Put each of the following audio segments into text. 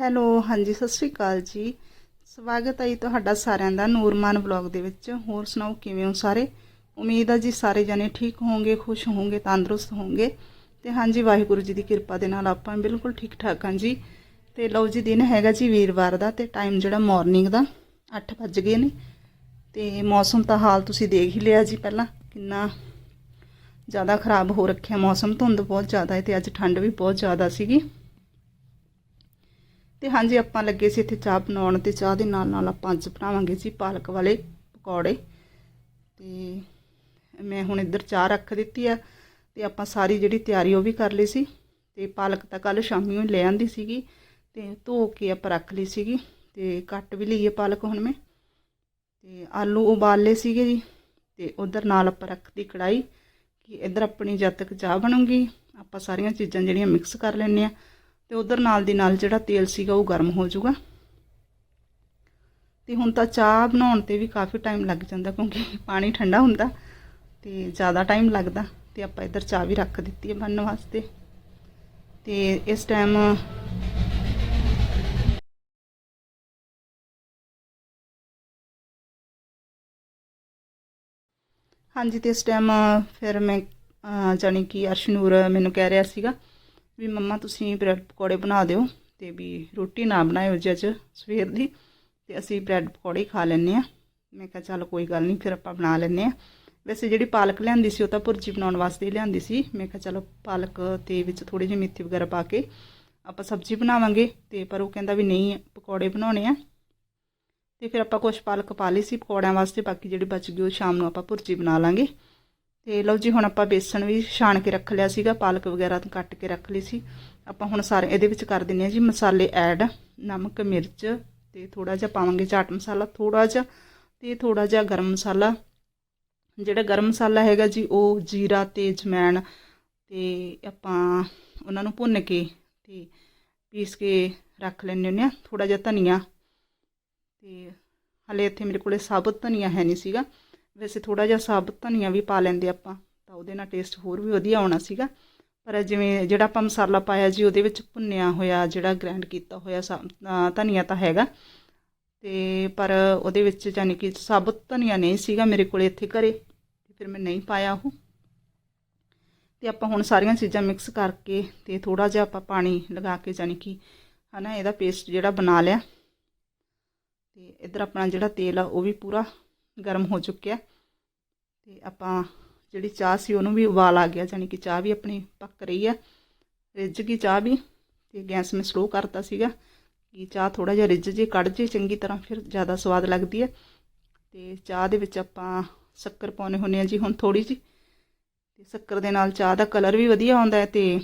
Hello, ਹਾਂਜੀ, ਸਤਿ ਸ਼੍ਰੀ ਅਕਾਲ ਜੀ। ਸਵਾਗਤ ਹੈ ਜੀ ਤੁਹਾਡਾ ਸਾਰਿਆਂ ਦਾ ਨੂਰਮਾਨ ਵਲੌਗ ਦੇ ਵਿੱਚ। ਹੋਰ ਸੁਣਾਓ, ਕਿਵੇਂ ਹੋ ਸਾਰੇ? ਉਮੀਦ ਹੈ ਜੀ ਸਾਰੇ ਜਣੇ ਠੀਕ ਹੋਵੋਗੇ, ਖੁਸ਼ ਹੋਵੋਗੇ, ਤੰਦਰੁਸਤ ਹੋਵੋਗੇ। ਤੇ ਹਾਂਜੀ, ਵਾਹਿਗੁਰੂ ਜੀ ਦੀ ਕਿਰਪਾ ਦੇ ਨਾਲ ਆਪਾਂ ਬਿਲਕੁਲ ਠੀਕ ਠਾਕ ਹਾਂ ਜੀ। ਤੇ ਲਓ ਜੀ, ਦਿਨ ਹੈਗਾ ਜੀ ਵੀਰਵਾਰ ਦਾ ਤੇ ਟਾਈਮ ਜਿਹੜਾ ਮਾਰਨਿੰਗ ਦਾ 8 ਵੱਜ ਗਏ ਨੇ। ਤੇ ਮੌਸਮ ਤਾਂ ਹਾਲ ਤੁਸੀਂ ਦੇਖ ਹੀ ਲਿਆ ਜੀ ਪਹਿਲਾਂ। ਕਿੰਨਾ ਜ਼ਿਆਦਾ ਖਰਾਬ ਹੋ ਰੱਖਿਆ ਮੌਸਮ, ਧੁੰਦ ਬਹੁਤ ਜ਼ਿਆਦਾ ਹੈ ਤੇ ਅੱਜ ਠੰਡ ਵੀ ਬਹੁਤ ਜ਼ਿਆਦਾ ਸੀਗੀ। ਤੇ ਹਾਂਜੀ, ਆਪਾਂ ਲੱਗੇ ਸੀ ਇੱਥੇ ਚਾਹ ਬਣਾਉਣ ਤੇ ਚਾਹ ਦੇ ਨਾਲ ਨਾਲ ਆਪਾਂ ਅੱਜ ਬਣਾਵਾਂਗੇ ਜੀ ਪਾਲਕ ਵਾਲੇ ਪਕੌੜੇ। ਤੇ ਮੈਂ ਹੁਣ ਇੱਧਰ ਚਾਹ ਰੱਖ ਦਿੱਤੀ ਆ ਤੇ ਆਪਾਂ ਸਾਰੀ ਜਿਹੜੀ ਤਿਆਰੀ ਉਹ ਵੀ ਕਰ ਲਈ ਸੀ ਤੇ ਪਾਲਕ ਤਾਂ ਕੱਲ ਸ਼ਾਮੀ ਉਹ ਲੈ ਆਂਦੀ ਸੀਗੀ ਤੇ ਧੋ ਕੇ ਆਪਾਂ ਰੱਖ ਲਈ ਸੀਗੀ ਤੇ ਕੱਟ ਵੀ ਲਈਏ ਪਾਲਕ ਹੁਣ ਮੈਂ। ਤੇ ਆਲੂ ਉਬਾਲ ਲਏ ਸੀਗੇ ਜੀ ਤੇ ਉਧਰ ਨਾਲ ਆਪਾਂ ਰੱਖਦੀ ਕੜਾਈ ਕਿ ਇੱਧਰ ਆਪਣੀ ਜਦ ਤੱਕ ਚਾਹ ਬਣੂਗੀ, ਆਪਾਂ ਸਾਰੀਆਂ ਚੀਜ਼ਾਂ ਜਿਹੜੀਆਂ ਮਿਕਸ ਕਰ ਲੈਣੇ ਆ ਤੇ ਉਧਰ ਨਾਲ ਦੀ ਨਾਲ ਜਿਹੜਾ ਤੇਲ ਸੀਗਾ ਉਹ ਗਰਮ ਹੋ ਜਾਊਗਾ। ਤੇ ਹੁਣ ਤਾਂ ਚਾਹ ਬਣਾਉਣ ਤੇ ਵੀ ਕਾਫੀ ਟਾਈਮ ਲੱਗ ਜਾਂਦਾ ਕਿਉਂਕਿ ਪਾਣੀ ਠੰਡਾ ਹੁੰਦਾ ਤੇ ਜ਼ਿਆਦਾ ਟਾਈਮ ਲੱਗਦਾ ਤੇ ਆਪਾਂ ਇੱਧਰ ਚਾਹ ਵੀ ਰੱਖ ਦਿੱਤੀ ਹੈ ਬਣਨ ਵਾਸਤੇ। ਤੇ ਇਸ ਟਾਈਮ ਹਾਂਜੀ ਤੇ ਇਸ ਟਾਈਮ ਫਿਰ ਮੈਂ ਅਹ, ਜਾਣੀ ਕਿ ਅਰਸ਼ਨੂਰ ਮੈਨੂੰ ਕਹਿ ਰਿਹਾ ਸੀਗਾ ਵੀ ਮੰਮਾ ਤੁਸੀਂ ਬ੍ਰੈਡ ਪਕੌੜੇ ਬਣਾ ਦਿਓ ਤੇ ਵੀ ਰੋਟੀ ਨਾ ਬਣਾਇਓ ਜੀ ਅੱਜ ਸਵੇਰ ਦੀ ਤੇ ਅਸੀਂ ਬ੍ਰੈਡ ਪਕੌੜੇ ਹੀ ਖਾ ਲੈਂਦੇ ਆ ਮੈਂ ਕਿਹਾ ਚੱਲ ਕੋਈ ਗੱਲ ਨਹੀਂ, ਫਿਰ ਆਪਾਂ ਬਣਾ ਲੈਂਦੇ ਆ ਵੈਸੇ ਜਿਹੜੀ ਪਾਲਕ ਲਿਆਂਦੀ ਸੀ ਉਹ ਤਾਂ ਭੁਰਜੀ ਬਣਾਉਣ ਵਾਸਤੇ ਹੀ ਲਿਆਂਦੀ ਸੀ। ਮੈਂ ਕਿਹਾ ਚਲੋ ਪਾਲਕ ਤੇ ਵਿੱਚ ਥੋੜੀ ਜਿਹੀ ਮੇਥੀ ਵਗੈਰਾ ਪਾ ਕੇ ਆਪਾਂ ਸਬਜ਼ੀ ਬਣਾਵਾਂਗੇ ਤੇ ਪਰ ਉਹ ਕਹਿੰਦਾ ਵੀ ਨਹੀਂ, ਪਕੌੜੇ ਬਣਾਉਣੇ ਆ। ਤੇ ਫਿਰ ਆਪਾਂ ਕੁਝ ਪਾਲਕ ਪਾ ਲਈ ਸੀ ਪਕੌੜਿਆਂ ਵਾਸਤੇ, ਬਾਕੀ ਜਿਹੜੀ ਬਚ ਗਈ ਉਹ ਸ਼ਾਮ ਨੂੰ ਆਪਾਂ ਭੁਰਜੀ ਬਣਾ ਲਾਂਗੇ। ਤੇ ਲਓ ਜੀ, ਹੁਣ ਆਪਾਂ ਬੇਸਣ ਵੀ ਛਾਣ ਕੇ ਰੱਖ ਲਿਆ ਸੀਗਾ, ਪਾਲਕ ਵਗੈਰਾ ਤੋਂ ਕੱਟ ਕੇ ਰੱਖ ਲਈ ਸੀ। ਆਪਾਂ ਹੁਣ ਸਾਰੇ ਇਹਦੇ ਵਿੱਚ ਕਰ ਦਿੰਨੇ ਆ ਜੀ, ਮਸਾਲੇ ਐਡ, ਨਮਕ, ਮਿਰਚ ਤੇ ਥੋੜਾ ਜਿਹਾ ਪਾਵਾਂਗੇ ਚਾਟ ਮਸਾਲਾ ਥੋੜਾ ਜਿਹਾ ਤੇ ਥੋੜਾ ਜਿਹਾ ਗਰਮ ਮਸਾਲਾ। ਜਿਹੜਾ ਗਰਮ ਮਸਾਲਾ ਹੈਗਾ ਜੀ, ਉਹ ਜੀਰਾ ਤੇ ਜਮੈਣ ਤੇ ਆਪਾਂ ਉਹਨਾਂ ਨੂੰ ਭੁੰਨ ਕੇ ਤੇ ਪੀਸ ਕੇ ਰੱਖ ਲੈਣੇ ਹੁੰਦੇ ਆ ਥੋੜਾ ਜਿਹਾ ਧਨੀਆ। ਤੇ ਹਲੇ ਇੱਥੇ ਮੇਰੇ ਕੋਲੇ ਸਾਬਤ ਧਨੀਆ ਹੈ ਨਹੀਂ ਸੀਗਾ। ਵੈਸੇ ਥੋੜਾ ਜਿਹਾ ਸਾਬਤ ਧਨੀਆ ਵੀ ਪਾ ਲੈਂਦੇ ਆਪਾਂ, ਤਾਂ ਉਹਦੇ ਨਾਲ ਟੇਸਟ ਹੋਰ ਵੀ ਵਧੀਆ ਆਉਣਾ ਸੀਗਾ। ਪਰ ਜਿਵੇਂ ਜਿਹੜਾ ਆਪਾਂ ਮਸਾਲਾ ਪਾਇਆ ਜੀ, ਉਹਦੇ ਵਿੱਚ ਭੁੰਨਿਆ ਹੋਇਆ, ਜਿਹੜਾ ਗ੍ਰਾਈਂਡ ਕੀਤਾ ਹੋਇਆ ਸਾ- ਧਨੀਆ ਤਾਂ ਹੈਗਾ। ਤੇ ਪਰ ਉਹਦੇ ਵਿੱਚ ਯਾਨੀ ਕਿ ਸਾਬਤ ਧਨੀਆ ਨਹੀਂ ਸੀਗਾ ਮੇਰੇ ਕੋਲ ਇੱਥੇ ਘਰੇ ਫਿਰ ਮੈਂ ਨਹੀਂ ਪਾਇਆ ਉਹ। ਤੇ ਆਪਾਂ ਹੁਣ ਸਾਰੀਆਂ ਚੀਜ਼ਾਂ ਮਿਕਸ ਕਰਕੇ ਤੇ ਥੋੜਾ ਜਿਹਾ ਆਪਾਂ ਪਾਣੀ ਲਗਾ ਕੇ ਯਾਨੀ ਕਿ ਹਨਾ ਇਹਦਾ ਪੇਸਟ ਜਿਹੜਾ ਬਣਾ ਲਿਆ। ਤੇ ਇਧਰ ਆਪਣਾ ਜਿਹੜਾ ਤੇਲ ਆ, ਉਹ ਵੀ ਪੂਰਾ ਗਰਮ ਹੋ ਚੁੱਕਿਆ ਤੇ ਆਪਾਂ ਜਿਹੜੀ ਚਾਹ ਸੀ ਉਹਨੂੰ ਵੀ ਉਬਾਲ ਆ ਗਿਆ ਯਾਨੀ ਕਿ ਚਾਹ ਵੀ ਆਪਣੀ ਪੱਕ ਰਹੀ ਆ ਰਿੱਝ ਗਈ ਚਾਹ ਵੀ ਤੇ ਗੈਸ ਮੈਂ ਸਲੋ ਕਰਤਾ ਸੀਗਾ ਕਿ ਚਾਹ ਥੋੜਾ ਜਿਹਾ ਰਿੱਝ ਜੇ ਕੱਢ ਜੇ, ਚੰਗੀ ਤਰ੍ਹਾਂ ਫਿਰ ਜ਼ਿਆਦਾ ਸਵਾਦ ਲੱਗਦੀ ਹੈ। ਤੇ ਚਾਹ ਦੇ ਵਿੱਚ ਆਪਾਂ ਸ਼ੱਕਰ ਪਾਉਣੇ ਹੁੰਦੇ ਆ ਜੀ ਹੁਣ ਥੋੜੀ ਜੀ ਤੇ ਸ਼ੱਕਰ ਦੇ ਨਾਲ ਚਾਹ ਦਾ ਕਲਰ ਵੀ ਵਧੀਆ ਆਉਂਦਾ ਹੈ ਤੇ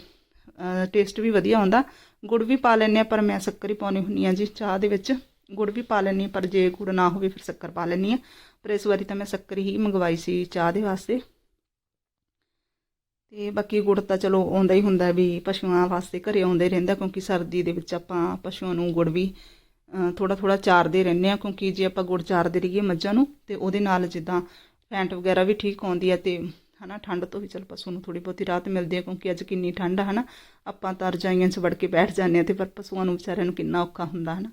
ਟੇਸਟ ਵੀ ਵਧੀਆ ਆਉਂਦਾ। ਗੁੜ ਵੀ ਪਾ ਲੈਂਦੇ ਆ ਪਰ ਮੈਂ ਸ਼ੱਕਰ ਹੀ ਪਾਉਣੀ ਹੁੰਦੀ ਆ ਜੀ ਚਾਹ ਦੇ ਵਿੱਚ। ਗੁੜ ਵੀ ਪਾ ਲੈਂਦੀ ਹਾਂ, ਪਰ ਜੇ ਗੁੜ ਨਾ ਹੋਵੇ ਫਿਰ ਸ਼ੱਕਰ ਪਾ ਲੈਂਦੀ ਆ ਪਰ ਇਸ ਵਾਰੀ ਤਾਂ ਮੈਂ ਸ਼ੱਕਰ ਹੀ ਮੰਗਵਾਈ ਸੀ ਚਾਹ ਦੇ ਵਾਸਤੇ। ਤੇ ਬਾਕੀ ਗੁੜ ਤਾਂ ਚਲੋ ਆਉਂਦਾ ਹੀ ਹੁੰਦਾ ਵੀ ਪਸ਼ੂਆਂ ਵਾਸਤੇ ਘਰੇ ਆਉਂਦੇ ਰਹਿੰਦਾ ਕਿਉਂਕਿ ਸਰਦੀ ਦੇ ਵਿੱਚ ਆਪਾਂ ਪਸ਼ੂਆਂ ਨੂੰ ਗੁੜ ਵੀ ਥੋੜਾ ਥੋੜਾ ਚਾਰਦੇ ਰਹਿੰਦੇ ਆ ਕਿਉਂਕਿ ਜੇ ਆਪਾਂ ਗੁੜ ਚਾਰਦੇ ਰਹੀਏ ਮੱਝਾਂ ਨੂੰ ਤੇ ਉਹਦੇ ਨਾਲ ਜਿੱਦਾਂ ਫੈਂਟ ਵਗੈਰਾ ਵੀ ਠੀਕ ਆਉਂਦੀ ਹੈ ਤੇ ਹਨਾ ਠੰਡ ਤੋਂ ਵੀ ਚਲ ਪਸ਼ੂ ਨੂੰ ਥੋੜੀ ਬਹੁਤੀ ਰਾਹਤ ਮਿਲਦੀ ਹੈ ਕਿਉਂਕਿ ਅੱਜ ਕਿੰਨੀ ਠੰਡ ਆ ਹਨਾ, ਆਪਾਂ ਤਾਂ ਰਜਾਈਆਂ 'ਚ ਵੜ ਕੇ ਬੈਠ ਜਾਂਦੇ ਆ ਤੇ ਪਰ ਪਸ਼ੂਆਂ ਨੂੰ ਵਿਚਾਰਿਆਂ ਨੂੰ ਕਿੰਨਾ ਔਖਾ ਹੁੰਦਾ ਹਨਾ।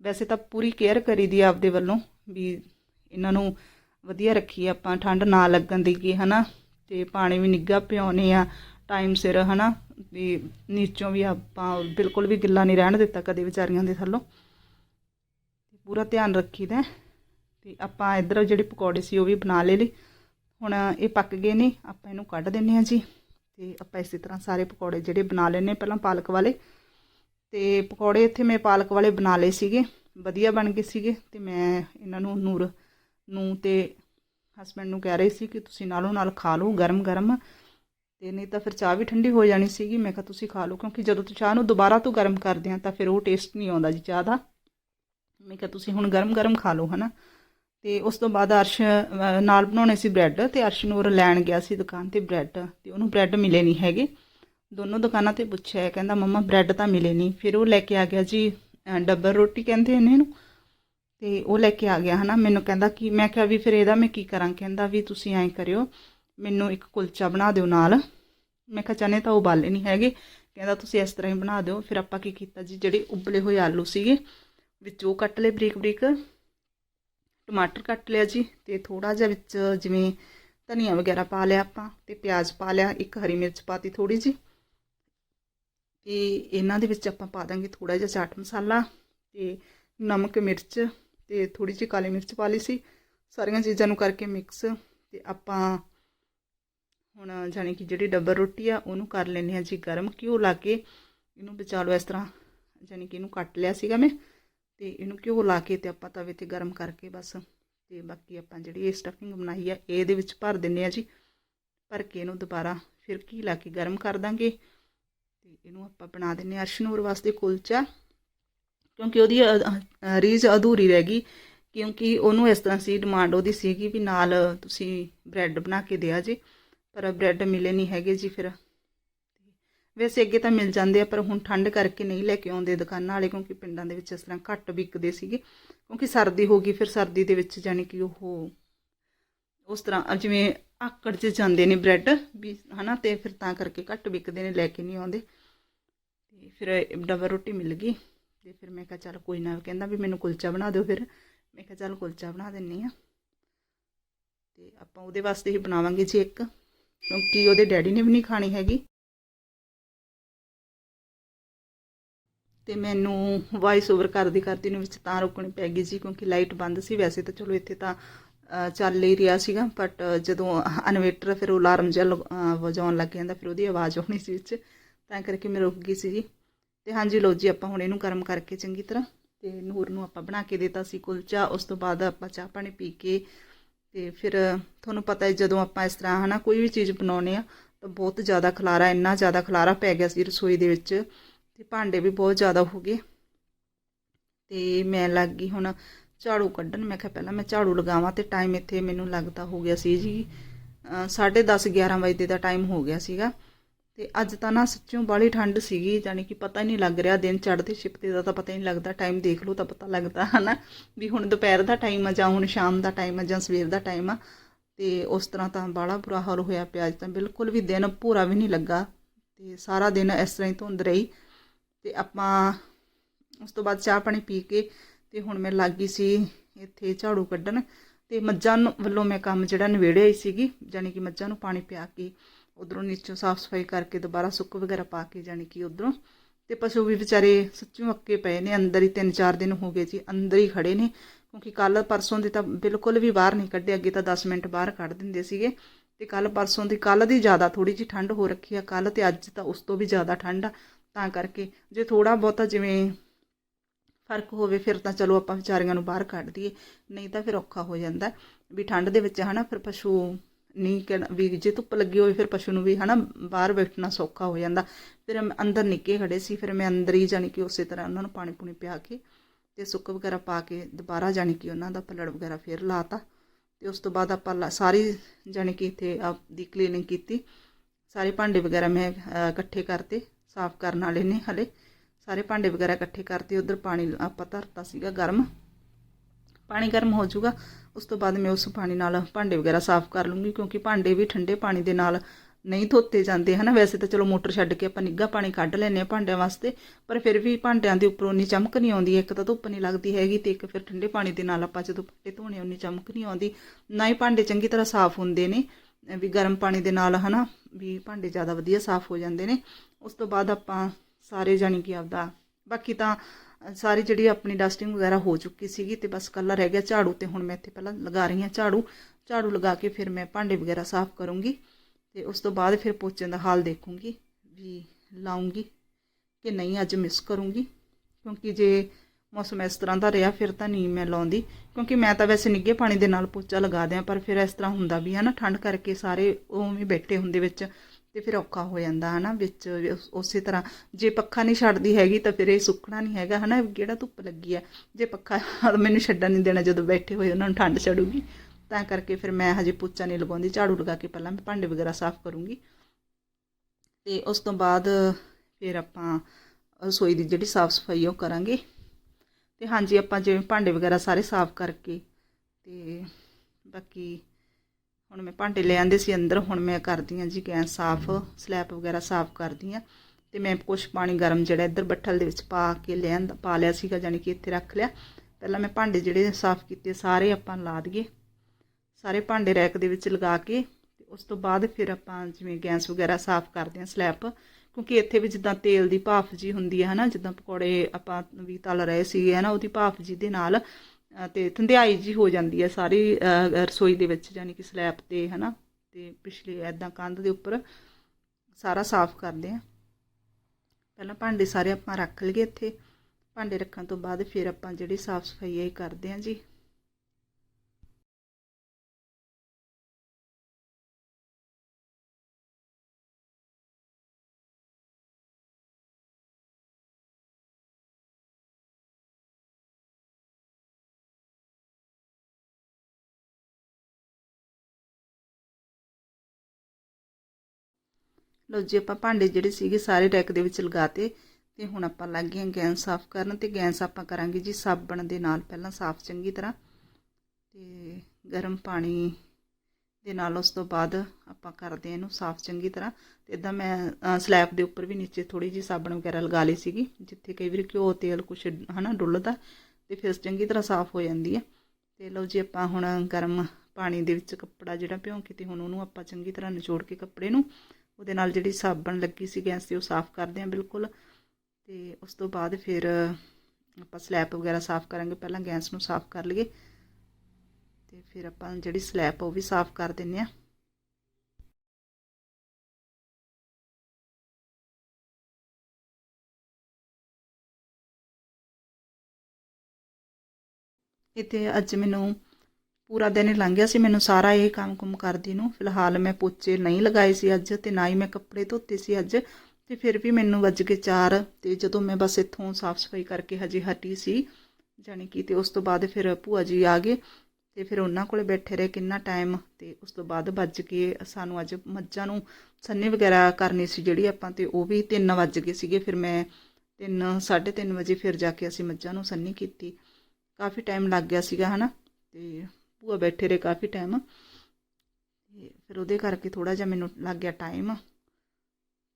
ਵੈਸੇ ਤਾਂ ਪੂਰੀ ਕੇਅਰ ਕਰੀਦੀ ਆ ਆਪਦੇ ਵੱਲੋਂ ਵੀ ਇਹਨਾਂ ਨੂੰ ਵਧੀਆ ਰੱਖੀਏ ਆਪਾਂ, ਠੰਡ ਨਾ ਲੱਗਣ ਦੀ ਦੇਈਏ ਹਨਾ? ਤੇ ਪਾਣੀ ਵੀ ਨਿੱਘਾ ਪਿਆਉਨੇ ਆ ਟਾਈਮ ਸਿਰ, ਹਨਾ? ਵੀ ਨੀਚੋਂ ਵੀ ਆਪਾਂ ਬਿਲਕੁਲ ਵੀ ਗਿੱਲਾ ਨਹੀਂ ਰਹਿਣ ਦਿੱਤਾ ਕਦੇ ਵਿਚਾਰੀਆਂ ਦੇ ਥੱਲੋਂ। ਪੂਰਾ ਧਿਆਨ ਰੱਖੀਦਾ। ਤੇ ਆਪਾਂ ਇੱਧਰ ਜਿਹੜੇ ਪਕੌੜੇ ਸੀ ਉਹ ਵੀ ਬਣਾ ਲਏ ਲਈ ਹੁਣ ਇਹ ਪੱਕ ਗਏ ਨੇ, ਆਪਾਂ ਇਹਨੂੰ ਕੱਢ ਦਿੰਨੇ ਆ ਜੀ। ਤੇ ਆਪਾਂ ਇਸੇ ਤਰ੍ਹਾਂ ਸਾਰੇ ਪਕੌੜੇ ਜਿਹੜੇ ਬਣਾ ਲੈਣੇ ਪਹਿਲਾਂ ਪਾਲਕ ਵਾਲੇ। ਤੇ ਪਕੌੜੇ ਇੱਥੇ ਮੈਂ ਪਾਲਕ ਵਾਲੇ ਬਣਾ ਲਏ ਸੀਗੇ, ਵਧੀਆ ਬਣ ਗਏ ਸੀਗੇ। ਤੇ ਮੈਂ ਇਹਨਾਂ ਨੂੰ ਨੂਰ ਨੂੰ ਤੇ ਹਸਬੰਡ ਨੂੰ ਕਹਿ ਰਹੀ ਸੀ ਕਿ ਤੁਸੀਂ ਨਾਲੋਂ ਨਾਲ ਖਾ ਲਓ, ਗਰਮ ਗਰਮ। ਤੇ ਨਹੀਂ ਤਾਂ ਫਿਰ ਚਾਹ ਵੀ ਠੰਡੀ ਹੋ ਜਾਣੀ ਸੀਗੀ। ਮੈਂ ਕਿਹਾ, ਤੁਸੀਂ ਖਾ ਲਓ, ਕਿਉਂਕਿ ਜਦੋਂ ਤੁਸੀਂ ਚਾਹ ਨੂੰ ਦੁਬਾਰਾ ਤੋਂ ਗਰਮ ਕਰਦੇ ਆ, ਤਾਂ ਫਿਰ ਉਹ ਟੇਸਟ ਨਹੀਂ ਆਉਂਦਾ ਜੀ ਚਾਹ ਦਾ। ਮੈਂ ਕਿਹਾ, ਤੁਸੀਂ ਹੁਣ ਗਰਮ ਗਰਮ ਖਾ ਲਓ, ਹਨਾ? ਤੇ ਉਸ ਤੋਂ ਬਾਅਦ ਅਰਸ਼ ਨਾਲ ਬਣਾਉਣੇ ਸੀ ਬ੍ਰੈਡ ਤੇ ਅਰਸ਼ ਨੂੰ ਉਹ ਲੈਣ ਗਿਆ ਸੀ ਦੁਕਾਨ ਤੇ ਬ੍ਰੈਡ ਤੇ ਉਹਨੂੰ ਬ੍ਰੈਡ ਮਿਲੇ ਨਹੀਂ ਹੈਗੇ। ਦੋਨੋਂ ਦੁਕਾਨਾਂ ਤੇ ਪੁੱਛਿਆ, ਕਹਿੰਦਾ, ਮੰਮਾ ਬ੍ਰੈਡ ਤਾਂ ਮਿਲੇ ਨਹੀਂ। ਫਿਰ ਉਹ ਲੈ ਕੇ ਆ ਗਿਆ ਜੀ ਡੱਬਰ ਰੋਟੀ ਕਹਿੰਦੇ ਨੇ ਇਹਨੂੰ। ਤੇ ਉਹ ਲੈ ਕੇ ਆ ਗਿਆ, ਹਨਾ। ਮੈਨੂੰ ਕਹਿੰਦਾ ਕਿ, ਮੈਂ ਕਿਹਾ ਵੀ ਫਿਰ ਇਹਦਾ ਮੈਂ ਕੀ ਕਰਾਂ? ਕਹਿੰਦਾ ਵੀ ਤੁਸੀਂ ਐਂ ਕਰਿਓ, ਮੈਨੂੰ ਇੱਕ ਕੁਲਚਾ ਬਣਾ ਦਿਓ ਨਾਲ। ਮੈਂ ਕਿਹਾ ਚਨੇ ਤਾਂ ਉਬਾਲੇ ਨਹੀਂ ਹੈਗੇ। ਕਹਿੰਦਾ, ਤੁਸੀਂ ਇਸ ਤਰ੍ਹਾਂ ਹੀ ਬਣਾ ਦਿਓ। ਫਿਰ ਆਪਾਂ ਕੀ ਕੀਤਾ ਜੀ, ਜਿਹੜੇ ਉਬਲੇ ਹੋਏ ਆਲੂ ਸੀਗੇ, ਵਿੱਚ ਉਹ ਕੱਟ ਲਏ ਬਰੀਕ ਬਰੀਕ। ਟਮਾਟਰ ਕੱਟ ਲਿਆ ਜੀ ਤੇ ਥੋੜਾ ਜਿਹਾ ਵਿੱਚ ਜਿਵੇਂ ਧਨੀਆ ਵਗੈਰਾ ਪਾ ਲਿਆ ਆਪਾਂ ਤੇ ਪਿਆਜ਼ ਪਾ ਲਿਆ, ਇੱਕ ਹਰੀ ਮਿਰਚ ਪਾਤੀ ਥੋੜੀ ਜੀ ਤੇ ਇਹਨਾਂ ਦੇ ਵਿੱਚ ਆਪਾਂ ਪਾ ਦਾਂਗੇ ਥੋੜਾ ਜਿਹਾ ਚਾਟ ਮਸਾਲਾ ਤੇ ਨਮਕ, ਮਿਰਚ ਤੇ ਥੋੜੀ ਜਿਹੀ ਕਾਲੀ ਮਿਰਚ ਪਾ ਲਈ ਸੀ। ਸਾਰੀਆਂ ਚੀਜ਼ਾਂ ਨੂੰ ਕਰਕੇ ਮਿਕਸ ਤੇ ਆਪਾਂ ਹੁਣ ਜਾਣੀ ਕਿ ਜਿਹੜੀ ਡੱਬਰ ਰੋਟੀ ਆ, ਉਹਨੂੰ ਕਰ ਲੈਣੇ ਆ ਜੀ ਗਰਮ। ਘਿਓ ਲਾ ਕੇ ਇਹਨੂੰ ਬਚਾ ਲਓ ਇਸ ਤਰ੍ਹਾਂ, ਜਾਣੀ ਕਿ ਇਹਨੂੰ ਕੱਟ ਲਿਆ ਸੀਗਾ ਮੈਂ। ਤੇ ਇਹਨੂੰ ਘਿਓ ਲਾ ਕੇ ਤੇ ਆਪਾਂ ਤਵੇ ਤੇ ਗਰਮ ਕਰਕੇ ਬਸ, ਤੇ ਬਾਕੀ ਆਪਾਂ ਜਿਹੜੀ ਇਹ ਸਟਫਿੰਗ ਬਣਾਈ ਆ, ਇਹਦੇ ਵਿੱਚ ਭਰ ਦਿੰਨੇ ਆ ਜੀ। ਭਰ ਕੇ ਇਹਨੂੰ ਦੁਬਾਰਾ ਫਿਰ ਘੀ ਲਾ ਕੇ ਗਰਮ ਕਰ ਦਾਂਗੇ। ਤੇ ਇਹਨੂੰ ਆਪਾਂ ਬਣਾ ਦਿੰਨੇ ਆ ਅਰਸ਼ਨੂਰ ਵਾਸਤੇ ਕੁਲਚਾ। ਕਿਉਂਕਿ ਉਹਦੀ ਅ- ਰੀਝ ਅਧੂਰੀ ਰਹਿ ਗਈ, ਕਿਉਂਕਿ ਉਹਨੂੰ ਇਸ ਤਰ੍ਹਾਂ ਸੀ ਡਿਮਾਂਡ ਉਹਦੀ ਸੀਗੀ ਵੀ ਨਾਲ ਤੁਸੀਂ ਬ੍ਰੈਡ ਬਣਾ ਕੇ ਦਿਆ ਜੀ, ਪਰ ਬ੍ਰੈਡ ਮਿਲੇ ਨਹੀਂ ਹੈਗੇ ਜੀ ਫਿਰ। ਵੈਸੇ ਅੱਗੇ ਤਾਂ ਮਿਲ ਜਾਂਦੇ ਆ, ਪਰ ਹੁਣ ਠੰਡ ਕਰਕੇ ਨਹੀਂ ਲੈ ਕੇ ਆਉਂਦੇ ਦੁਕਾਨਾਂ ਵਾਲੇ, ਕਿਉਂਕਿ ਪਿੰਡਾਂ ਦੇ ਵਿੱਚ ਇਸ ਤਰ੍ਹਾਂ ਘੱਟ ਵਿਕਦੇ ਸੀਗੇ। ਕਿਉਂਕਿ ਸਰਦੀ ਹੋ ਗਈ, ਫਿਰ ਸਰਦੀ ਦੇ ਵਿੱਚ ਜਾਣੀ ਕਿ ਉਹ ਉਸ ਤਰ੍ਹਾਂ ਜਿਵੇਂ ਆਕੜ 'ਚ ਜਾਂਦੇ ਨੇ ਬ੍ਰੈਡ ਵੀ, ਹਨਾ, ਤੇ ਫਿਰ ਤਾਂ ਕਰਕੇ ਘੱਟ ਵਿਕਦੇ ਨੇ, ਲੈ ਕੇ ਨਹੀਂ ਆਉਂਦੇ। ਤੇ ਫਿਰ ਡਬਲ ਰੋਟੀ ਮਿਲ ਗਈ। ਤੇ ਫਿਰ ਮੈਂ ਕਿਹਾ ਚੱਲ ਕੋਈ ਨਾ, ਕਹਿੰਦਾ ਵੀ ਮੈਨੂੰ ਕੁਲਚਾ ਬਣਾ ਦਿਓ ਫਿਰ। ਮੈਂ ਕਿਹਾ ਚੱਲ ਕੁਲਚਾ ਬਣਾ ਦਿੰਨੀ ਆ। ਤੇ ਆਪਾਂ ਉਹਦੇ ਵਾਸਤੇ ਹੀ ਬਣਾਵਾਂਗੇ ਜੀ ਇੱਕ, ਕਿਉਂਕਿ ਉਹਦੇ ਡੈਡੀ ਨੇ ਵੀ ਨਹੀਂ ਖਾਣੀ ਹੈਗੀ। ਤੇ ਮੈਨੂੰ ਵਾਇਸ ਓਵਰ ਕਰਦੀ ਕਰਦੀ ਨੂੰ ਵਿੱਚ ਤਾਂ ਰੁਕਣੀ ਪੈ ਗਈ ਜੀ, ਕਿਉਂਕਿ ਲਾਈਟ ਬੰਦ ਸੀ। ਵੈਸੇ ਤਾਂ ਚਲੋ ਇੱਥੇ ਤਾਂ ਚੱਲ ਹੀ ਰਿਹਾ ਸੀਗਾ ਬਟ ਜਦੋਂ ਇਨਵੇਟਰ ਫਿਰ ਉਹ ਅਲਾਰਮ ਜਿਹਾ ਵਜਾਉਣ ਲੱਗ ਜਾਂਦਾ, ਫਿਰ ਉਹਦੀ ਆਵਾਜ਼ ਆਉਣੀ ਸੀ ਵਿੱਚ। ਤਾਂ ਕਰਕੇ ਮੈਂ ਰੁਕ ਗਈ ਸੀ ਜੀ ਤੇ ਹਾਂਜੀ ਲੋ ਜੀ, ਆਪਾਂ ਹੁਣ ਇਹਨੂੰ ਗਰਮ ਕਰਕੇ ਚੰਗੀ ਤਰ੍ਹਾਂ ਤੇ ਨੂਰ ਨੂੰ ਆਪਾਂ ਬਣਾ ਕੇ ਦਿੱਤਾ ਸੀ ਕੁਲਚਾ, ਉਸ ਤੋਂ ਬਾਅਦ ਆਪਾਂ ਚਾਹ ਪਾਣੀ ਪੀ ਕੇ ਤੇ ਫਿਰ ਤੁਹਾਨੂੰ ਪਤਾ ਹੈ ਜਦੋਂ ਆਪਾਂ ਇਸ ਤਰ੍ਹਾਂ ਹਨਾ ਕੋਈ ਵੀ ਚੀਜ਼ ਬਣਾਉਨੇ ਆ ਤਾਂ ਬਹੁਤ ਜ਼ਿਆਦਾ ਖਲਾਰਾ, ਇੰਨਾ ਜ਼ਿਆਦਾ ਖਲਾਰਾ ਪੈ ਗਿਆ ਸੀ ਰਸੋਈ ਦੇ ਵਿੱਚ ਤੇ ਭਾਂਡੇ ਵੀ ਬਹੁਤ ਜ਼ਿਆਦਾ ਹੋ ਗਏ। ਤੇ ਮੈਂ ਲੱਗ ਗਈ ਹੁਣ ਝਾੜੂ ਕੱਢਣ, ਮੈਂ ਕਿਹਾ ਪਹਿਲਾਂ ਮੈਂ ਝਾੜੂ ਲਗਾਵਾਂ ਤੇ ਟਾਈਮ ਇੱਥੇ ਮੈਨੂੰ ਲੱਗਦਾ ਹੋ ਗਿਆ ਸੀ ਜੀ 10:30 11 ਵਜੇ ਦਾ ਟਾਈਮ ਹੋ ਗਿਆ ਸੀਗਾ। ਤੇ ਅੱਜ ਤਾਂ ਨਾ ਸੱਚੋਂ ਬਾਹਲੀ ਠੰਡ ਸੀਗੀ ਜਾਨੀ ਕਿ ਪਤਾ ਹੀ ਨਹੀਂ ਲੱਗ ਰਿਹਾ, ਦਿਨ ਚੜ੍ਹਦੇ ਛਿਪਦੇ ਦਾ ਤਾਂ ਪਤਾ ਹੀ ਨਹੀਂ ਲੱਗਦਾ ਟਾਈਮ ਦੇਖ ਲਓ ਤਾਂ ਪਤਾ ਲੱਗਦਾ, ਹਨਾ? ਵੀ ਹੁਣ ਦੁਪਹਿਰ ਦਾ ਟਾਈਮ ਆ ਜਾਂ ਹੁਣ ਸ਼ਾਮ ਦਾ ਟਾਈਮ ਆ ਜਾਂ ਸਵੇਰ ਦਾ ਟਾਈਮ ਆ, ਤੇ ਉਸ ਤਰ੍ਹਾਂ ਤਾਂ ਬਾਹਲਾ ਬੁਰਾ ਹਾਲ ਹੋਇਆ ਪਿਆ, ਅੱਜ ਤਾਂ ਬਿਲਕੁਲ ਵੀ ਦਿਨ ਭੂਰਾ ਵੀ ਨਹੀਂ ਲੱਗਾ, ਤੇ ਸਾਰਾ ਦਿਨ ਇਸ ਤਰ੍ਹਾਂ ਹੀ ਧੁੰਦ ਰਹੀ, ਤੇ ਆਪਾਂ ਉਸ ਤੋਂ ਬਾਅਦ ਚਾਹ ਪਾਣੀ ਪੀ ਕੇ, ਤੇ ਹੁਣ ਮੈਂ ਲੱਗ ਗਈ ਸੀ ਇੱਥੇ ਝਾੜੂ ਕੱਢਣ, ਤੇ ਮੱਝਾਂ ਨੂੰ ਵੱਲੋਂ ਮੈਂ ਕੰਮ ਜਿਹੜਾ ਨਿਬੇੜਿਆ ਹੀ ਸੀਗੀ ਜਾਨੀ ਕਿ ਮੱਝਾਂ ਨੂੰ ਪਾਣੀ ਪਿਆ ਕੇ ਉਧਰੋਂ ਨੀਚੋਂ ਸਾਫ਼ ਸਫ਼ਾਈ ਕਰਕੇ ਦੁਬਾਰਾ ਸੁੱਕ ਵਗੈਰਾ ਪਾ ਕੇ ਜਾਨੀ ਕਿ ਉਧਰੋਂ। ਤੇ ਪਸ਼ੂ ਵੀ ਵਿਚਾਰੇ ਸੱਚੋਂ ਅੱਕੇ ਪਏ ਨੇ, ਅੰਦਰ ਹੀ 3-4 ਦਿਨ ਹੋ ਗਏ ਜੀ, ਅੰਦਰ ਹੀ ਖੜੇ ਨੇ। ਕਿਉਂਕਿ ਕੱਲ ਪਰਸੋਂ ਦੇ ਤਾਂ ਬਿਲਕੁਲ ਵੀ ਬਾਹਰ ਨਹੀਂ ਕੱਢੇ, ਅੱਗੇ ਤਾਂ 10 ਮਿੰਟ ਬਾਹਰ ਕੱਢ ਦਿੰਦੇ ਸੀਗੇ। ਤੇ ਕੱਲ ਪਰਸੋਂ ਦੀ ਕੱਲ ਦੀ ਜ਼ਿਆਦਾ ਥੋੜੀ ਜਿਹੀ ਠੰਡ ਹੋ ਰੱਖੀ ਆ ਕੱਲ ਤੇ ਅੱਜ ਤਾਂ ਉਸ ਤੋਂ ਵੀ ਜ਼ਿਆਦਾ ਠੰਡ ਆ, ਤਾਂ ਕਰਕੇ ਜੇ ਥੋੜਾ ਬਹੁਤਾ ਜਿਵੇਂ ਫ਼ਰਕ ਹੋਵੇ ਫਿਰ ਤਾਂ ਚਲੋ ਆਪਾਂ ਵਿਚਾਰੀਆਂ ਨੂੰ ਬਾਹਰ ਕੱਢ ਦਈਏ, ਨਹੀਂ ਤਾਂ ਫਿਰ ਔਖਾ ਹੋ ਜਾਂਦਾ। ਵੀ ਠੰਡ ਦੇ ਵਿੱਚ ਹਨਾ, ਫਿਰ ਪਸ਼ੂ ਨਹੀਂ ਕਹਿਣਾ, ਵੀ ਜੇ ਧੁੱਪ ਲੱਗੀ ਹੋਵੇ ਫਿਰ ਪਸ਼ੂ ਨੂੰ ਵੀ ਹਨਾ ਬਾਹਰ ਬੈਠਣਾ ਸੌਖਾ ਹੋ ਜਾਂਦਾ। ਫਿਰ ਅੰਦਰ ਨਿੱਕੇ ਖੜੇ ਸੀ, ਫਿਰ ਮੈਂ ਅੰਦਰ ਹੀ ਜਾਣੀ ਕਿ ਉਸੇ ਤਰ੍ਹਾਂ ਉਹਨਾਂ ਨੂੰ ਪਾਣੀ ਪੂਣੀ ਪਿਆ ਕੇ ਤੇ ਸੁੱਕ ਵਗੈਰਾ ਪਾ ਕੇ ਦੁਬਾਰਾ ਜਾਣੀ ਕਿ ਉਹਨਾਂ ਦਾ ਪਲੜ ਵਗੈਰਾ ਫਿਰ ਲਾਤਾ। ਤੇ ਉਸ ਤੋਂ ਬਾਅਦ ਆਪਾਂ ਲਾ- ਸਾਰੀ ਜਾਣੀ ਕਿ ਇੱਥੇ ਆਪ ਦੀ ਕਲੀਨਿੰਗ ਕੀਤੀ। ਸਾਰੇ ਭਾਂਡੇ ਵਗੈਰਾ ਮੈਂ ਇਕੱਠੇ ਕਰਤੇ, ਸਾਫ਼ ਕਰਨ ਵਾਲੇ ਨੇ ਹਲੇ। ਸਾਰੇ ਭਾਂਡੇ ਵਗੈਰਾ ਇਕੱਠੇ ਕਰਤੇ, ਉਧਰ ਪਾਣੀ ਆਪਾਂ ਧਰਤਾ ਸੀਗਾ ਗਰਮ। ਪਾਣੀ ਗਰਮ ਹੋ ਜਾਊਗਾ। ਉਸ ਤੋਂ ਬਾਅਦ ਮੈਂ ਉਸ ਪਾਣੀ ਨਾਲ ਭਾਂਡੇ ਵਗੈਰਾ ਸਾਫ਼ ਕਰ ਲੂੰਗੀ, ਕਿਉਂਕਿ ਭਾਂਡੇ ਵੀ ਠੰਡੇ ਪਾਣੀ ਦੇ ਨਾਲ ਨਹੀਂ ਧੋਤੇ ਜਾਂਦੇ, ਹਨਾ? ਵੈਸੇ ਤਾਂ ਚਲੋ ਮੋਟਰ ਛੱਡ ਕੇ ਆਪਾਂ ਨਿੱਘਾ ਪਾਣੀ ਕੱਢ ਲੈਨੇ ਆ ਭਾਂਡਿਆਂ ਵਾਸਤੇ, ਪਰ ਫਿਰ ਵੀ ਭਾਂਡਿਆਂ ਦੇ ਉੱਪਰੋਂ ਉਨੀ ਚਮਕ ਨਹੀਂ ਆਉਂਦੀ, ਇੱਕ ਤਾਂ ਧੁੱਪ ਨਹੀਂ ਲੱਗਦੀ ਹੈਗੀ ਤੇ ਇੱਕ ਫਿਰ ਠੰਡੇ ਪਾਣੀ ਦੇ ਨਾਲ ਆਪਾਂ ਜਦੋਂ ਭਾਂਡੇ ਧੋਣੇ ਉਨੀ ਚਮਕ ਨਹੀਂ ਆਉਂਦੀ, ਨਾ ਹੀ ਭਾਂਡੇ ਚੰਗੀ ਤਰ੍ਹਾਂ ਸਾਫ਼ ਹੁੰਦੇ ਨੇ ਵੀ ਗਰਮ ਪਾਣੀ ਦੇ ਨਾਲ, ਹਨਾ? ਵੀ ਭਾਂਡੇ ਜ਼ਿਆਦਾ ਵਧੀਆ ਸਾਫ਼ ਹੋ ਜਾਂਦੇ ਨੇ। ਉਸ ਤੋਂ ਬਾਅਦ ਆਪਾਂ ਸਾਰੇ ਜਾਣੀ ਕਿ ਆਪਦਾ, ਬਾਕੀ ਤਾਂ ਸਾਰੀ ਜਿਹੜੀ ਆਪਣੀ ਡਸਟਿੰਗ ਵਗੈਰਾ ਹੋ ਚੁੱਕੀ ਸੀਗੀ ਤੇ ਬਸ ਕੱਲਾ ਰਹਿ ਗਿਆ ਝਾੜੂ ਤੇ ਹੁਣ ਮੈਂ ਇੱਥੇ ਪਹਿਲਾਂ ਲਗਾ ਰਹੀ ਹਾਂ ਝਾੜੂ। ਝਾੜੂ ਲਗਾ ਕੇ ਫਿਰ ਮੈਂ ਭਾਂਡੇ ਵਗੈਰਾ ਸਾਫ਼ ਕਰੂੰਗੀ ਤੇ ਉਸ ਤੋਂ ਬਾਅਦ ਫਿਰ ਪੋਚੇ ਦਾ ਹਾਲ ਦੇਖੂੰਗੀ ਵੀ ਲਾਉਂਗੀ ਕਿ ਨਹੀਂ ਅੱਜ ਮਿਸ ਕਰੂੰਗੀ। ਕਿਉਂਕਿ ਜੇ ਮੌਸਮ ਇਸ ਤਰ੍ਹਾਂ ਦਾ ਰਿਹਾ ਫਿਰ ਤਾਂ ਨਹੀਂ ਮੈਂ ਲਾਉਂਦੀ। ਕਿਉਂਕਿ ਮੈਂ ਤਾਂ ਵੈਸੇ ਨਿੱਘੇ ਪਾਣੀ ਦੇ ਨਾਲ ਪੋਚਾ ਲਗਾ ਦਿਆਂ ਪਰ ਫਿਰ ਇਸ ਤਰ੍ਹਾਂ ਹੁੰਦਾ ਵੀ ਹੈ ਨਾ ਠੰਡ ਕਰਕੇ ਸਾਰੇ ਉਵੇਂ ਬੈਠੇ ਹੁੰਦੇ ਵਿੱਚ ਤੇ ਫਿਰ ਔਖਾ ਹੋ ਜਾਂਦਾ ਹਨਾ, ਵਿੱਚ ਉਸੇ ਤਰ੍ਹਾਂ। ਜੇ ਪੱਖਾ ਨਹੀਂ ਛੱਡਦੀ ਹੈਗੀ ਤਾਂ ਫਿਰ ਇਹ ਸੁੱਕਣਾ ਨਹੀਂ ਹੈਗਾ ਹਨਾ ਕਿਹੜਾ ਧੁੱਪ ਲੱਗੀ ਹੈ ਜੇ ਪੱਖਾ ਮੈਨੂੰ ਛੱਡਣ ਨਹੀਂ ਦੇਣਾ ਜਦੋਂ ਬੈਠੇ ਹੋਏ, ਉਹਨਾਂ ਨੂੰ ਠੰਡ ਚੜੂਗੀ। ਤਾਂ ਕਰਕੇ ਫਿਰ ਮੈਂ ਹਜੇ ਪੋਚਾ ਨਹੀਂ ਲਗਾਉਂਦੀ, ਝਾੜੂ ਲਗਾ ਕੇ ਪਹਿਲਾਂ ਮੈਂ ਭਾਂਡੇ ਵਗੈਰਾ ਸਾਫ਼ ਕਰੂੰਗੀ। ਤੇ ਉਸ ਤੋਂ ਬਾਅਦ ਫਿਰ ਆਪਾਂ ਰਸੋਈ ਦੀ ਜਿਹੜੀ ਸਾਫ਼ ਸਫ਼ਾਈ ਉਹ ਕਰਾਂਗੇ। ਤੇ ਹਾਂਜੀ, ਆਪਾਂ ਜਿਵੇਂ ਭਾਂਡੇ ਵਗੈਰਾ ਸਾਰੇ ਸਾਫ਼ ਕਰਕੇ ਤੇ ਬਾਕੀ ਹੁਣ ਮੈਂ ਭਾਂਡੇ ਲੈ ਆਂਦੇ ਸੀ ਅੰਦਰ ਹੁਣ ਮੈਂ ਕਰਦੀ ਹਾਂ ਜੀ ਗੈਸ ਸਾਫ਼ ਸਲੈਬ ਵਗੈਰਾ ਸਾਫ਼ ਕਰਦੀ ਹਾਂ ਤੇ ਮੈਂ ਕੁਛ ਪਾਣੀ ਗਰਮ ਜਿਹੜਾ ਇੱਧਰ ਬੱਠਲ ਦੇ ਵਿੱਚ ਪਾ ਕੇ ਲਿਆਂਦਾ ਪਾ ਲਿਆ ਸੀਗਾ ਜਾਨੀ ਕਿ ਇੱਥੇ ਰੱਖ ਲਿਆ। ਪਹਿਲਾਂ ਮੈਂ ਭਾਂਡੇ ਜਿਹੜੇ ਸਾਫ਼ ਕੀਤੇ ਸਾਰੇ ਆਪਾਂ ਲਾ ਦਈਏ। ਸਾਰੇ ਭਾਂਡੇ ਰੈਕ ਦੇ ਵਿੱਚ ਲਗਾ ਕੇ ਤੇ ਉਸ ਤੋਂ ਬਾਅਦ ਫਿਰ ਆਪਾਂ ਜਿਵੇਂ ਗੈਸ ਵਗੈਰਾ ਸਾਫ਼ ਕਰਦੇ ਹਾਂ ਸਲੈਬ ਕਿਉਂਕਿ ਇੱਥੇ ਵੀ ਜਿੱਦਾਂ ਤੇਲ ਦੀ ਭਾਫ ਜੀ ਹੁੰਦੀ ਹੈ ਹਨਾ ਜਿੱਦਾਂ ਪਕੌੜੇ ਆਪਾਂ ਵੀ ਤਲ ਰਹੇ ਸੀਗੇ ਹਨਾ ਉਹਦੀ ਭਾਫ ਜੀ ਦੇ ਨਾਲ ਤੇ ਧੰਦਿਆਈ ਜੀ ਹੋ ਜਾਂਦੀ ਹੈ ਸਾਰੀ ਰਸੋਈ ਦੇ ਵਿੱਚ ਯਾਨੀ ਕਿ ਸਲੈਬ ਤੇ, ਹਨਾ? ਤੇ ਪਿਛਲੇ ਐਦਾਂ ਕੰਧ ਦੇ ਉੱਪਰ ਸਾਰਾ ਸਾਫ਼ ਕਰਦੇ ਆ। ਪਹਿਲਾਂ ਭਾਂਡੇ ਸਾਰੇ ਆਪਾਂ ਰੱਖ ਲਈਏ ਇੱਥੇ। ਭਾਂਡੇ ਰੱਖਣ ਤੋਂ ਬਾਅਦ ਫਿਰ ਆਪਾਂ ਜਿਹੜੀ ਸਾਫ਼ ਸਫ਼ਾਈ ਹੈ ਇਹ ਕਰਦੇ ਆ ਜੀ। ਲਓ ਜੀ, ਆਪਾਂ ਭਾਂਡੇ ਜਿਹੜੇ ਸੀਗੇ ਸਾਰੇ ਰੈਕ ਦੇ ਵਿੱਚ ਲਗਾਤੇ ਤੇ ਹੁਣ ਆਪਾਂ ਲੱਗ ਗਏ ਗੈਸ ਸਾਫ਼ ਕਰਨ ਤੇ ਗੈਸ ਆਪਾਂ ਕਰਾਂਗੇ ਜੀ ਸਾਬਣ ਦੇ ਨਾਲ ਪਹਿਲਾਂ ਸਾਫ਼ ਚੰਗੀ ਤਰ੍ਹਾਂ ਤੇ ਗਰਮ ਪਾਣੀ ਦੇ ਨਾਲ ਉਸ ਤੋਂ ਬਾਅਦ ਆਪਾਂ ਕਰਦੇ ਹਾਂ ਇਹਨੂੰ ਸਾਫ਼ ਚੰਗੀ ਤਰ੍ਹਾਂ ਤੇ ਇਦਾਂ ਮੈਂ ਸਲੈਬ ਦੇ ਉੱਪਰ ਵੀ ਨੀਚੇ ਥੋੜੀ ਜਿਹੀ ਸਾਬਣ ਵਗੈਰਾ ਲਗਾ ਲਈ ਸੀਗੀ, ਜਿੱਥੇ ਕਈ ਵਾਰੀ ਘਿਓ ਤੇਲ ਕੁਛ, ਹਨਾ, ਡੁੱਲਦਾ ਤੇ ਫਿਰ ਚੰਗੀ ਤਰ੍ਹਾਂ ਸਾਫ਼ ਹੋ ਜਾਂਦੀ ਹੈ। ਤੇ ਲਓ ਜੀ, ਆਪਾਂ ਹੁਣ ਗਰਮ ਪਾਣੀ ਦੇ ਵਿੱਚ ਕੱਪੜਾ ਜਿਹੜਾ ਭਿਉਂ ਕੇ ਤੇ ਹੁਣ ਉਹਨੂੰ ਆਪਾਂ ਚੰਗੀ ਤਰ੍ਹਾਂ ਨਿਚੋੜ ਕੇ ਕੱਪੜੇ ਨੂੰ ਉਹਦੇ ਨਾਲ ਜਿਹੜੀ ਸਾਬਣ ਲੱਗੀ ਸੀ ਗੈਸ ਤੇ ਉਹ ਸਾਫ਼ ਕਰਦੇ ਹਾਂ ਬਿਲਕੁਲ। ਤੇ ਉਸ ਤੋਂ ਬਾਅਦ ਫਿਰ ਆਪਾਂ ਸਲੈਬ ਵਗੈਰਾ ਸਾਫ਼ ਕਰਾਂਗੇ। ਪਹਿਲਾਂ ਗੈਸ ਨੂੰ ਸਾਫ਼ ਕਰ ਲਈਏ। ਤੇ ਫਿਰ ਆਪਾਂ ਜਿਹੜੀ ਸਲੈਬ ਉਹ ਵੀ ਸਾਫ਼ ਕਰ ਦਿੰਨੇ ਆ ਇੱਥੇ ਅੱਜ ਮੈਨੂੰ ਪੂਰਾ ਦਿਨ ਹੀ ਲੰਘ ਗਿਆ ਸੀ। ਮੈਨੂੰ ਸਾਰਾ ਇਹ ਕੰਮ ਕੁਮ ਕਰਦੀ ਨੂੰ। ਫਿਲਹਾਲ ਮੈਂ ਪੋਚੇ ਨਹੀਂ ਲਗਾਏ ਸੀ ਅੱਜ ਤੇ ਨਾ ਹੀ ਮੈਂ ਕੱਪੜੇ ਧੋਤੇ ਸੀ ਅੱਜ ਤੇ ਫਿਰ ਵੀ ਮੈਨੂੰ ਵੱਜ ਗਏ 4 ਤੇ ਜਦੋਂ ਮੈਂ ਬਸ ਇੱਥੋਂ ਸਾਫ਼ ਸਫ਼ਾਈ ਕਰਕੇ ਹਜੇ ਹਟੀ ਸੀ, ਜਾਣੀ ਕਿ ਤੇ ਉਸ ਤੋਂ ਬਾਅਦ ਫਿਰ ਭੂਆ ਜੀ ਆ ਗਏ ਤੇ ਫਿਰ ਉਹਨਾਂ ਕੋਲੇ ਬੈਠੇ ਰਹੇ ਕਿੰਨਾ ਟਾਈਮ ਤੇ ਉਸ ਤੋਂ ਬਾਅਦ ਵੱਜ ਕੇ ਸਾਨੂੰ ਅੱਜ ਮੱਝਾਂ ਨੂੰ ਸੰਨੀ ਵਗੈਰਾ ਕਰਨੀ ਸੀ ਜਿਹੜੀ ਆਪਾਂ ਤੇ ਉਹ ਵੀ 3 ਵੱਜ ਗਏ ਸੀਗੇ। ਫਿਰ ਮੈਂ 3 3:30 ਵਜੇ ਫਿਰ ਜਾ ਕੇ ਅਸੀਂ ਮੱਝਾਂ ਨੂੰ ਸੰਨੀ ਕੀਤੀ। ਕਾਫੀ ਟਾਈਮ ਲੱਗ ਗਿਆ ਸੀਗਾ, ਹਨਾ? ਤੇ ਭੂਆ ਬੈਠੇ ਰਹੇ ਕਾਫੀ ਟਾਈਮ ਤੇ ਫਿਰ ਉਹਦੇ ਕਰਕੇ ਥੋੜਾ ਜਿਹਾ ਮੈਨੂੰ ਲੱਗ ਗਿਆ ਟਾਈਮ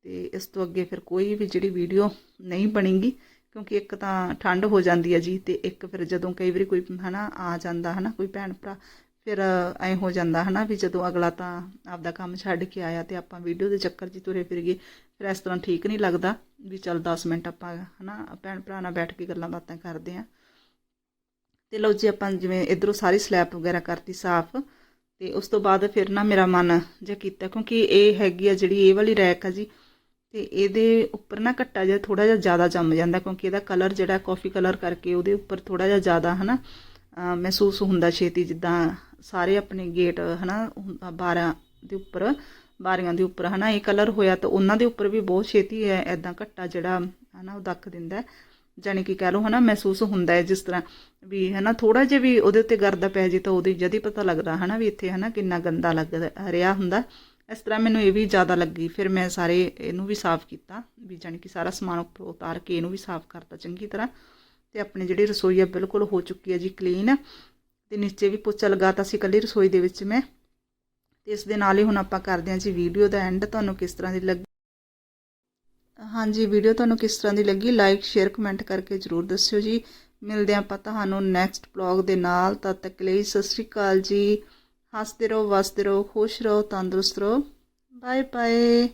ਤੇ ਇਸ ਤੋਂ ਅੱਗੇ ਫਿਰ ਕੋਈ ਵੀ ਜਿਹੜੀ ਵੀਡੀਓ ਨਹੀਂ ਬਣੇਗੀ, ਕਿਉਂਕਿ ਇੱਕ ਤਾਂ ਠੰਡ ਹੋ ਜਾਂਦੀ ਹੈ ਜੀ, ਤੇ ਇੱਕ ਫਿਰ ਜਦੋਂ ਕਈ ਵਾਰੀ ਕੋਈ ਹਨਾ ਆ ਜਾਂਦਾ ਹਨਾ, ਕੋਈ ਭੈਣ ਭਰਾ, ਫਿਰ ਐ ਹੋ ਜਾਂਦਾ ਹਨਾ ਵੀ ਜਦੋਂ ਅਗਲਾ ਤਾਂ ਆਪਦਾ ਕੰਮ ਛੱਡ ਕੇ ਆਇਆ ਤੇ ਆਪਾਂ ਵੀਡੀਓ ਦੇ ਚੱਕਰ 'ਚ ਤੁਰੇ ਫਿਰ ਗਏ ਫਿਰ ਇਸ ਤਰ੍ਹਾਂ ਠੀਕ ਨਹੀਂ ਲੱਗਦਾ ਵੀ ਚੱਲ 10 ਮਿੰਟ ਆਪਾਂ ਹਨਾ ਭੈਣ ਭਰਾ ਨਾਲ ਬੈਠ ਕੇ ਗੱਲਾਂ ਬਾਤਾਂ ਕਰਦੇ ਆਂ ਤੇ ਲਓ ਜੀ ਆਪਾਂ ਜਿਵੇਂ ਇਧਰੋਂ ਸਾਰੀ ਸਲੈਬ ਵਗੈਰਾ ਕਰਤੀ ਸਾਫ਼, ਤੇ ਉਸ ਤੋਂ ਬਾਅਦ ਫਿਰ ਨਾ ਮੇਰਾ ਮਨ ਜਿਹਾ ਕੀਤਾ, ਕਿਉਂਕਿ ਇਹ ਹੈਗੀ ਆ ਜਿਹੜੀ ਇਹ ਵਾਲੀ ਰੈਕ ਆ ਜੀ, ਤੇ ਇਹਦੇ ਉੱਪਰ ਨਾ ਘੱਟਾ ਜਿਹਾ ਥੋੜਾ ਜਿਹਾ ਜ਼ਿਆਦਾ ਜੰਮ ਜਾਂਦਾ, ਕਿਉਂਕਿ ਇਹਦਾ ਕਲਰ ਜਿਹੜਾ ਕਾਫੀ ਕਲਰ ਕਰਕੇ ਉਹਦੇ ਉੱਪਰ ਥੋੜਾ ਜਿਹਾ ਜ਼ਿਆਦਾ ਹਨਾ, ਅਹ ਮਹਿਸੂਸ ਹੁੰਦਾ ਛੇਤੀ ਜਿੱਦਾਂ ਸਾਰੇ ਆਪਣੇ ਗੇਟ ਹਨਾ 12 ਦੇ ਉੱਪਰ, ਬਾਰੀਆਂ ਦੇ ਉੱਪਰ ਹਨਾ, ਇਹ ਕਲਰ ਹੋਇਆ ਤਾਂ ਉਹਨਾਂ ਦੇ ਉੱਪਰ ਵੀ ਬਹੁਤ ਛੇਤੀ ਐਦਾਂ ਘੱਟਾ ਜਿਹੜਾ ਹਨਾ ਉਹ ਦੱਕ ਦਿੰਦਾ। ਹੈ। ਜਾਣੀ ਕਿ ਕਹਿ ਲਓ ਹਨਾ, ਮਹਿਸੂਸ ਹੁੰਦਾ ਹੈ ਜਿਸ ਤਰ੍ਹਾਂ ਵੀ ਹਨਾ ਥੋੜਾ ਜਿਹਾ ਵੀ ਉਹਦੇ ਉੱਤੇ ਗਰਦਾ ਪੈ ਜੇ ਤਾਂ ਉਹਦੀ ਜਦ ਹੀ ਪਤਾ ਲੱਗਦਾ ਹਨਾ ਵੀ ਇੱਥੇ ਹਨਾ ਕਿੰਨਾ ਗੰਦਾ ਲੱਗ ਰਿਹਾ ਹੁੰਦਾ। ਇਸ ਤਰ੍ਹਾਂ ਮੈਨੂੰ ਇਹ ਵੀ ਜ਼ਿਆਦਾ ਲੱਗੀ, ਫਿਰ ਮੈਂ ਸਾਰੇ ਇਹਨੂੰ ਵੀ ਸਾਫ਼ ਕੀਤਾ, ਵੀ ਜਾਣੀ ਕਿ ਸਾਰਾ ਸਮਾਨ ਉੱਪਰ ਉਤਾਰ ਕੇ ਇਹਨੂੰ ਵੀ ਸਾਫ਼ ਕਰਤਾ ਚੰਗੀ ਤਰ੍ਹਾਂ। ਤੇ ਆਪਣੀ ਜਿਹੜੀ ਰਸੋਈ ਆ ਬਿਲਕੁਲ ਹੋ ਚੁੱਕੀ ਹੈ ਜੀ ਕਲੀਨ ਤੇ ਨੀਚੇ ਵੀ ਪੋਚਾ ਲਗਾਤਾ ਸੀ ਕੱਲੀ ਰਸੋਈ ਦੇ ਵਿੱਚ ਮੈਂ। ਤੇ ਇਸ ਦੇ ਨਾਲ ਹੀ ਹੁਣ ਆਪਾਂ ਕਰਦੇ ਹਾਂ ਜੀ ਵੀਡੀਓ ਦਾ ਐਂਡ ਤੁਹਾਨੂੰ ਕਿਸ ਤਰ੍ਹਾਂ ਦੀ ਲੱਗੀ ਹਾਂਜੀ ਵੀਡੀਓ ਤੁਹਾਨੂੰ ਕਿਸ ਤਰ੍ਹਾਂ ਦੀ ਲੱਗੀ? ਲਾਈਕ ਸ਼ੇਅਰ ਕਮੈਂਟ ਕਰਕੇ ਜਰੂਰ ਦੱਸਿਓ ਜੀ। ਮਿਲਦੇ ਆਪਾਂ ਤੁਹਾਨੂੰ ਨੈਕਸਟ ਬਲੌਗ ਦੇ ਨਾਲ। ਤਦ ਤੱਕ ਲਈ ਸਤਿ ਸ਼੍ਰੀ ਅਕਾਲ ਜੀ। ਹੱਸਦੇ ਰਹੋ, ਵਸਦੇ ਰਹੋ, ਖੁਸ਼ ਰਹੋ, ਤੰਦਰੁਸਤ ਰਹੋ। Bye bye